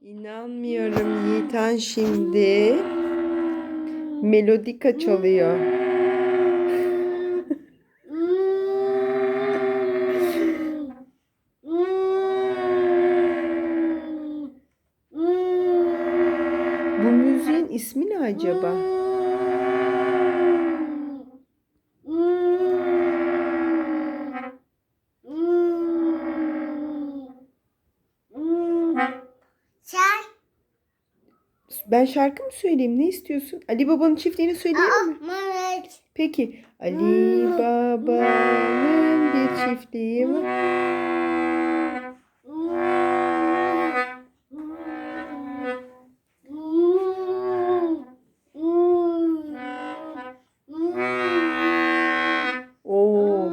İnanmıyorum Yiğitan şimdi melodika çalıyor. Bu müziğin ismi ne acaba? Ben şarkı mı söyleyeyim? Ne istiyorsun? Ali Baba'nın çiftliğini söyleyelim mi? Mehmet. Peki. Ali Baba'nın bir çiftliği var. Oo,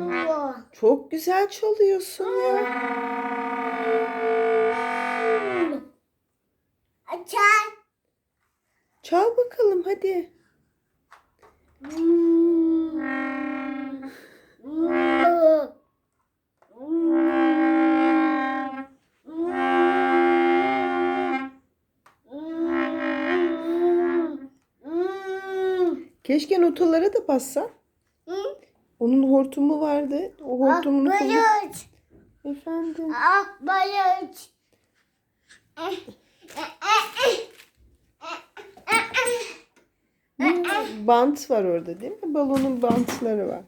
çok güzel çalıyorsun ya. Çay. Çal bakalım hadi. Keşke notalara da bassan. Onun hortumu vardı. O hortumunu kullan. Bayıç. Efendim. Ah bayıç. Bant var orada değil mi? Balonun bantları var.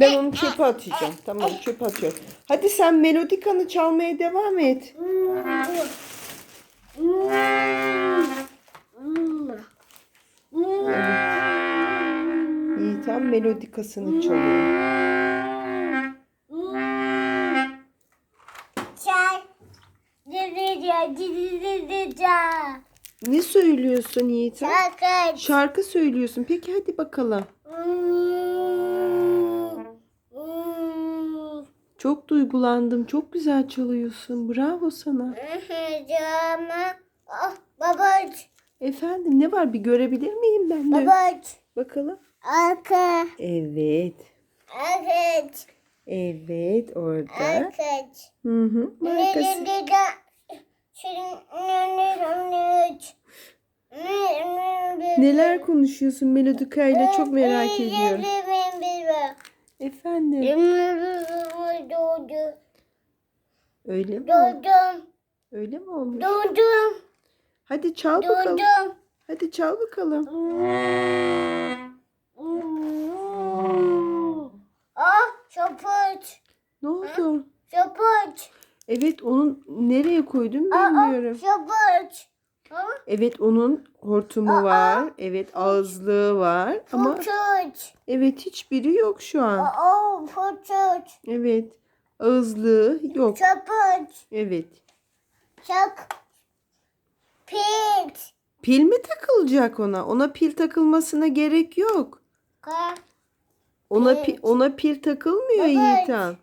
Ben onu çöpe atacağım. Tamam çöpe atıyorum. Hadi sen melodikanı çalmaya devam et. Yiğitan melodikasını çalıyor. Çay. Dididya, didididya. Ne söylüyorsun Yiğitan? Çakır. Şarkı söylüyorsun. Peki hadi bakalım. Çok duygulandım. Çok güzel çalıyorsun. Bravo sana. Ah babaç. Efendim ne var bir görebilir miyim ben de? Babaç. Bakalım. Arka. Evet. Arkaç. Evet orada. Arkaç. Hı hı. Markası. Neler konuşuyorsun melodikayla çok merak ediyorum. Efendim. Öyle mi? Doğdum. Öyle mi olmuş? Doğdum. Hadi çal bakalım. Doğdum. Hadi çal bakalım. Ah şapıç. Ne oldu? Şapıç. Evet onun nereye koydun Aa bilmiyorum. Ha? Evet onun hortumu var. Evet ağızlığı var. Ama evet hiçbiri yok şu an. Aa fıçıç. Evet. Ağızlığı yok. Şapıç. Evet. Şak. Pit. Pil mi takılacak ona? Ona pil takılmasına gerek yok. Ka. Ona pi- ona pil takılmıyor Evet. Yiğitan.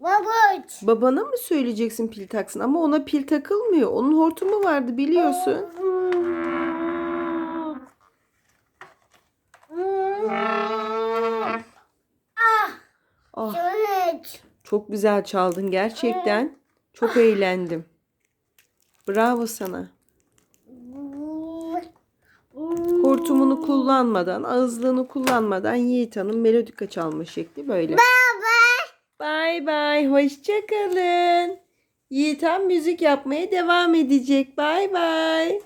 Babaç. Babana mı söyleyeceksin pil taksın? Ama ona pil takılmıyor. Onun hortumu vardı biliyorsun. Ah. Ah çok güzel çaldın gerçekten. Çok eğlendim. Bravo sana. Hortumunu kullanmadan, ağızlığını kullanmadan Yiğit Hanım melodika çalma şekli böyle. Bye bye. Hoşçakalın. Yiğit Han müzik yapmaya devam edecek. Bye bye.